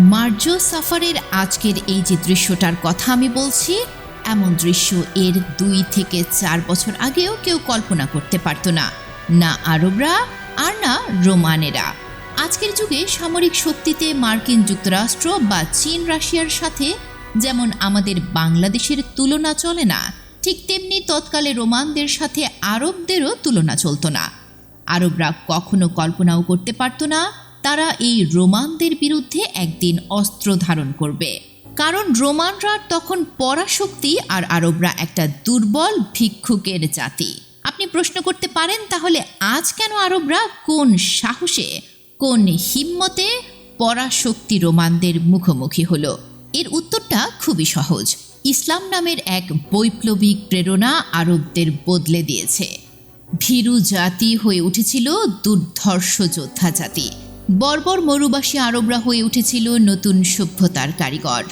Merge সাফারের আজকের এই যে দৃশ্যটার কথা আমি বলছি, এমন দৃশ্য এর দুই থেকে চার বছর আগেও কেউ কল্পনা করতে পারতো না। না আরবরা আর না রোমানেরা। আজকের যুগে সামরিক শক্তিতে মার্কিন যুক্তরাষ্ট্র বা চীন রাশিয়ার সাথে যেমন আমাদের বাংলাদেশের তুলনা চলে না, ঠিক তেমনি তৎকালে রোমানদের সাথে আরবদেরও তুলনা চলতো না। আরবরা কখনো কল্পনাও করতে পারত না তারা এই রোমানদের বিরুদ্ধে একদিন অস্ত্র ধারণ করবে। কারণ রোমানরা তখন পরাশক্তি আর আরবরা একটা দুর্বল ভিক্ষুকের জাতি। আপনি প্রশ্ন করতে পারেন, তাহলে আজ কেন আরবরা কোন সাহসে, কোন হিম্মতে পরাশক্তি রোমানদের মুখোমুখি হলো? এর উত্তরটা খুবই সহজ। ইসলাম নামের এক বৈপ্লবিক প্রেরণা আরবদের বদলে দিয়েছে। ভীরু জাতি হয়ে উঠেছিল দুর্ধর্ষ যোদ্ধা জাতি। বর্বর মরুবাসী আরবরা হয়ে উঠেছিল নতুন সভ্যতার কারিগর।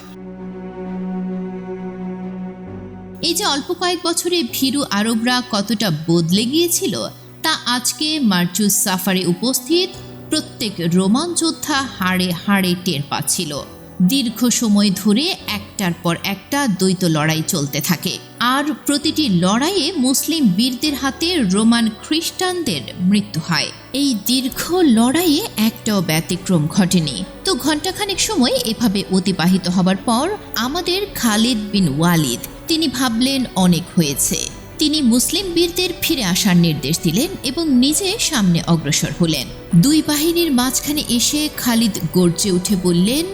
এই যে অল্প কয়েক বছরে ভীরু আরবরা কতটা বদলে গিয়েছিল, তা আজকে মার্চুস সাফারে উপস্থিত প্রত্যেক রোমান যোদ্ধা হাড়ে হাড়ে টের পাচ্ছিল। দীর্ঘ সময় ধরে একটার পর একটা দ্বৈত লড়াই চলতে থাকে। আর প্রতিটি লড়াইয়ে মুসলিম বীরদের হাতে রোমান খ্রিস্টানদের মৃত্যু হয়। এই দীর্ঘ লড়াইয়ে একটাও ব্যতিক্রম ঘটেনি। তো ঘণ্টাখানেক সময় এভাবে অতিবাহিত হবার পর আমাদের খালিদ বিন ওয়ালিদ, তিনি ভাবলেন অনেক হয়েছে। তিনি মুসলিম বীরদের ফিরে আসার নির্দেশ দিলেন এবং নিজে সামনে অগ্রসর হলেন। দুই বাহিনীর মাঝখানে এসে খালিদ গর্জে উঠে বললেন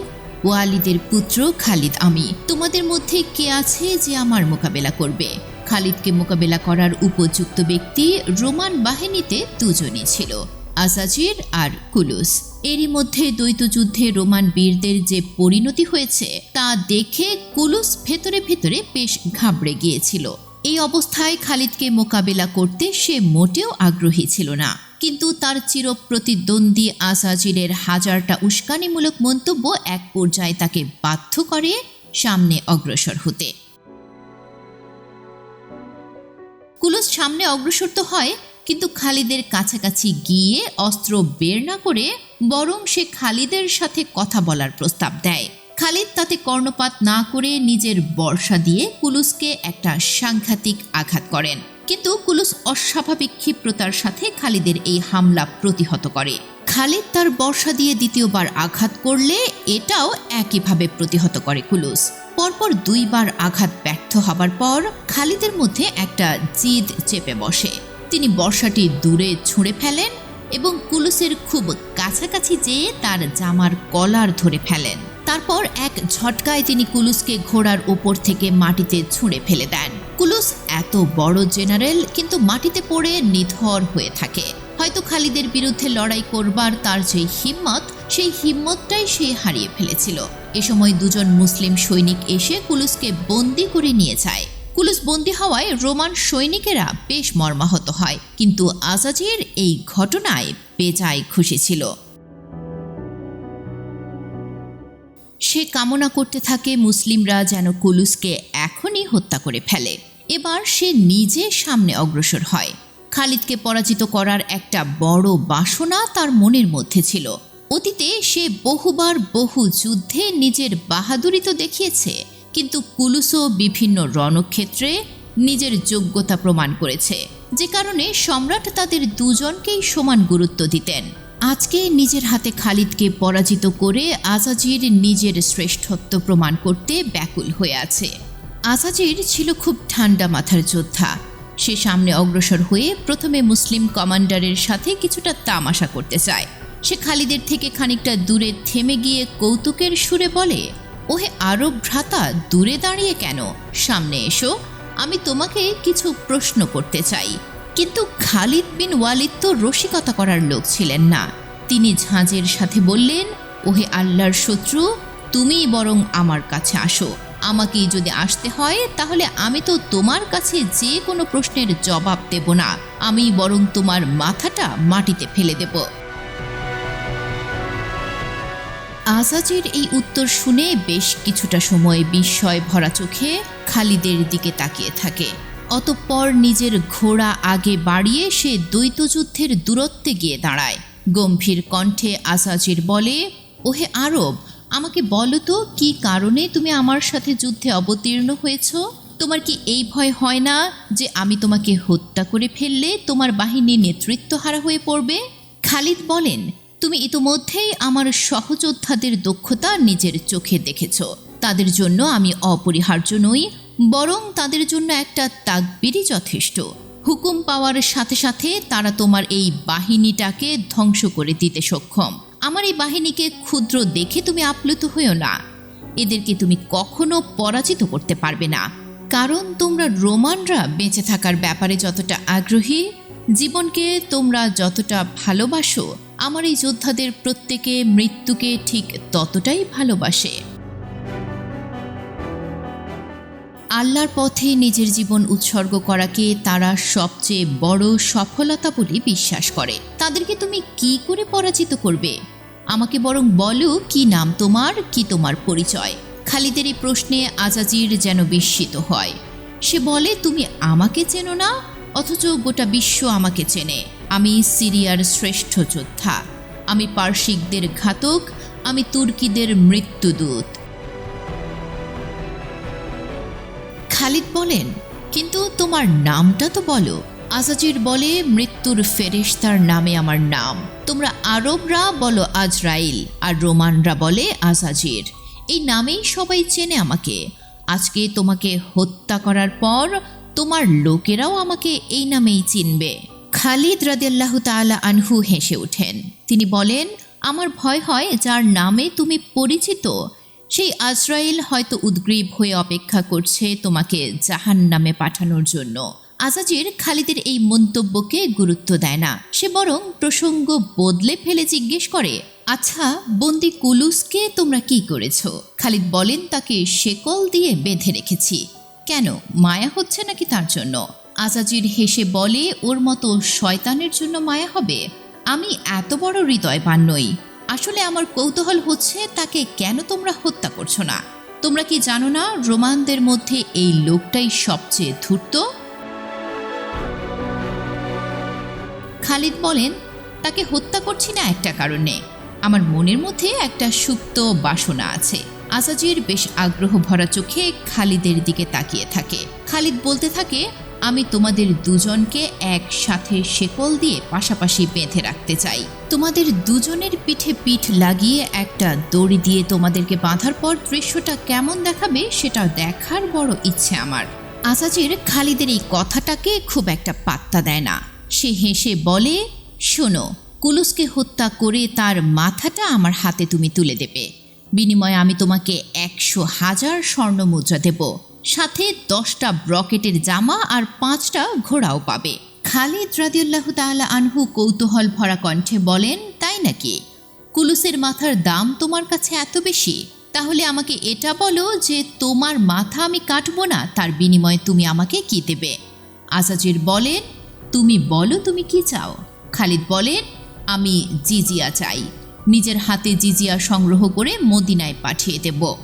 ওয়ালিদের পুত্র খালিদ আমি। তোমাদের মধ্যে কে আছে যে আমার মোকাবেলা করবে? খালিদকে মোকাবেলা করার উপযুক্ত ব্যক্তি রোমান বাহিনীতে দুজনই ছিল আসাজির আর কুলুস। এরই মধ্যে দ্বৈত যুদ্ধে রোমান বীরদের যে পরিণতি হয়েছে, তা দেখে কুলুস ভেতরে ভেতরে বেশ ঘাবড়ে গিয়েছিল। এই অবস্থায় খালিদকে মোকাবেলা করতে সে মোটেও আগ্রহী ছিল না। কিন্তু তার চিরপ্রতিদ্বন্দ্বী আসাজিরের হাজারটা উস্কানিমূলক মন্তব্য এক পর্যায়ে তাকে বাধ্য করে সামনে অগ্রসর হতে। কুলুস সামনে অগ্রসর তো হয়, কিন্তু খালিদের কাছাকাছি গিয়ে অস্ত্র বের না করে বরং সে খালিদের সাথে কথা বলার প্রস্তাব দেয়। খালিদ তাতে কর্ণপাত না করে নিজের বর্ষা দিয়ে কুলুসকে একটা সাংঘাতিক আঘাত করেন। কিন্তু কুলুস অস্বাভাবিক ক্ষিপ্রতার সাথে খালিদের এই হামলা প্রতিহত করে। খালিদ তার বর্ষা দিয়ে দ্বিতীয়বার আঘাত করলে এটাও একইভাবে প্রতিহত করে কুলুস। পরপর দুইবার আঘাত ব্যর্থ হবার পর খালিদের মধ্যে একটা জিদ চেপে বসে। তিনি বর্ষাটি দূরে ছুঁড়ে ফেলেন এবং কুলুসের খুব কাছাকাছি যেয়ে তার জামার কলার ধরে ফেলেন। তারপর এক ঝটকায় তিনি কুলুসকে ঘোড়ার ওপর থেকে মাটিতে ছুঁড়ে ফেলে দেন। কুলুস এত বড় জেনারেল, কিন্তু মাটিতে পড়ে নিথর হয়ে থাকে। হয়তো খালিদের বিরুদ্ধে লড়াই করবার তার যে হিম্মত, সেই হিম্মতটাই সে হারিয়ে ফেলেছিল। এ সময় দুজন মুসলিম সৈনিক এসে কুলুসকে বন্দি করে নিয়ে যায়। কুলুস বন্দী হওয়ায় রোমান সৈনিকেরা বেশ মর্মাহত হয়, কিন্তু আজাজির এই ঘটনায় বেজায় খুশি ছিল। সে কামনা করতে থাকে মুসলিমরা যেন কুলুসকে এখনই হত্যা করে ফেলে। এবার সে নিজে সামনে অগ্রসর হয়। খালিদকে পরাজিত করার একটা বড় বাসনা তার মনের মধ্যে ছিল। অতীতে সে বহুবার বহু যুদ্ধে নিজের বাহাদুরি তো দেখিয়েছে, কিন্তু কুলুসও বিভিন্ন রণক্ষেত্রে নিজের যোগ্যতা প্রমাণ করেছে। যে কারণে সম্রাট তাদের দুজনকেই সমান গুরুত্ব দিতেন। আজকে নিজের হাতে খালিদকে পরাজিত করে আজাজির নিজের শ্রেষ্ঠত্ব প্রমাণ করতে ব্যাকুল হয়ে আছে। আজাজির ছিল খুব ঠান্ডা মাথার যোদ্ধা। সে সামনে অগ্রসর হয়ে প্রথমে মুসলিম কমান্ডারের সাথে কিছুটা তামাশা করতে চায়। সে খালিদের থেকে খানিকটা দূরে থেমে গিয়ে কৌতুকের সুরে বলে, ওহে আরব ভ্রাতা, দূরে দাঁড়িয়ে কেন? সামনে এসো। আমি তোমাকে কিছু প্রশ্ন করতে চাই। কিন্তু খালিদ বিন ওয়ালিদ তো রসিকতা করার লোক ছিলেন না। তিনি ঝাঁজের সাথে বললেন, ওহে আল্লাহর শত্রু, তুমিই বরং আমার কাছে আসো। আমাকেই যদি আসতে হয়, তাহলে আমি তো তোমার কাছে যে কোনো প্রশ্নের জবাব দেব না। আমি বরং তোমার মাথাটা মাটিতে ফেলে দেব। আজাজের এই উত্তর শুনে বেশ কিছুটা সময় বিস্ময় ভরা চোখে খালিদের দিকে তাকিয়ে থাকে। অতঃপর নিজের ঘোড়া আগে বাড়িয়ে সে দ্বৈত যুদ্ধের দূরত্বে গিয়ে দাঁড়ায়। গম্ভীর কণ্ঠে আসাজির বলে, ওহে আরব, আমাকে বলো তো, কি কারণে তুমি আমার সাথে যুদ্ধে অবতীর্ণ হয়েছ? তোমার কি এই ভয় হয় না যে আমি তোমাকে হত্যা করে ফেললে তোমার বাহিনী নেতৃত্ব হারা হয়ে পড়বে? খালিদ বলেন, তুমি ইতোমধ্যেই আমার সহযোদ্ধাদের দক্ষতা নিজের চোখে দেখেছ। তাদের জন্য আমি অপরিহার্য নই বরং তাদের জন্য একটা তাকবিরই যথেষ্ট। হুকুম পাওয়ার সাথে সাথে তারা তোমার এই বাহিনীটাকে ধ্বংস করে দিতে সক্ষম। আমার এই বাহিনীকে ক্ষুদ্র দেখে তুমি আপ্লুত হইও না। এদেরকে তুমি কখনো পরাজিত করতে পারবে না। কারণ তোমরা রোমানরা বেঁচে থাকার ব্যাপারে যতটা আগ্রহী, জীবনকে তোমরা যতটা ভালোবাসো, আমার এই যোদ্ধাদের প্রত্যেকে মৃত্যুকে ঠিক ততটাই ভালোবাসে। আল্লাহর পথে নিজের জীবন উৎসর্গ করাকে তারা সবচেয়ে বড় সফলতা বলে বিশ্বাস করে। তাদেরকে তুমি কি করে পরাজিত করবে? আমাকে বরং বলো, কি নাম তোমার, কি তোমার পরিচয়? খালিদের এই প্রশ্নে আজাজির যেন বিস্মিত হয়। সে বলে, তুমি আমাকে চেনো না, অথচ গোটা বিশ্ব আমাকে চেনে। আমি সিরিয়ার শ্রেষ্ঠ যোদ্ধা। আমি পার্শ্বিকদের ঘাতক, আমি তুর্কিদের মৃত্যুদূত। খালিদ বলেন, কিন্তু তোমার নামটা তো বলো। আজাজির বলে, মৃত্যুর ফেরেশতার নামে আমার নাম। তোমরা আরবরা বলো আজরাইল, আর রোমানরা বলে আজাজির। এই নামেই সবাই চেনে আমাকে। আজকে তোমাকে হত্যা করার পর, তোমার লোকেরাও আমাকে এই নামেই চিনবে। খালিদ রাদিয়াল্লাহু তাআলা আনহু হেসে ওঠেন। তিনি বলেন, আমার ভয় হয় যার নামে তুমি পরিচিত সেই আজরাইল হয়তো উদ্গ্রীব হয়ে অপেক্ষা করছে তোমাকে জাহান নামে পাঠানোর জন্য। আজাজির খালিদের এই মন্তব্যকে গুরুত্ব দেয় না। সে বরং প্রসঙ্গ বদলে ফেলে জিজ্ঞেস করে আচ্ছা বন্দি কুলুসকে তোমরা কি করেছ? খালিদ বলেন, তাকে শেকল দিয়ে বেঁধে রেখেছি। কেন, মায়া হচ্ছে নাকি তার জন্য? আজাজির হেসে বলে, ওর মতো শয়তানের জন্য মায়া হবে? আমি এত বড় হৃদয়বান নই। আসলে আমার কৌতূহল হচ্ছে তাকে কেন তোমরা হত্যা করছ না? তোমরা কি জানো না রোমানদের মধ্যে এই লোকটাই সবচেয়ে ধূর্ত? খালিদ বলেন, তাকে হত্যা করছি না একটা কারণে। আমার মনের মধ্যে একটা সুপ্ত বাসনা আছে। আজাজির বেশ আগ্রহ ভরা চোখে খালিদের দিকে তাকিয়ে থাকে। খালিদ বলতে থাকে আমি তোমাদের দুজনকে একসাথে শেকল দিয়ে পাশাপাশি বেঁধে রাখতে চাই। তোমাদের দুজনের পিঠে পিঠ লাগিয়ে একটা দড়ি দিয়ে তোমাদেরকে বাঁধার পর দৃশ্যটা কেমন দেখাবে সেটা দেখার বড় ইচ্ছে আমার। আসাজির খালিদের এই কথাটাকে খুব একটা পাত্তা দেয় না। সে হেসে বলে, শোনো, কুলুসকে হত্যা করে তার মাথাটা আমার হাতে তুমি তুলে দেবে। বিনিময়ে আমি তোমাকে একশো হাজার স্বর্ণ মুদ্রা দেব। সাথে দশটা ব্রকেটের জামা আর পাঁচটা ঘোড়াও পাবে। খালিদ রাদিউল্লাহ তাআলা আনহু কৌতূহল ভরা কণ্ঠে বলেন, তাই নাকি? কুলুসের মাথার দাম তোমার কাছে এত বেশি? তাহলে আমাকে এটা বলো যে তোমার মাথা আমি কাটবো না, তার বিনিময়ে তুমি আমাকে কি দেবে? আসাজির বলেন, তুমি বলো তুমি কি চাও? খালিদ বলেন, আমি জিজিয়া চাই। নিজের হাতে জিজিয়া সংগ্রহ করে মদিনায় পাঠিয়ে দেব।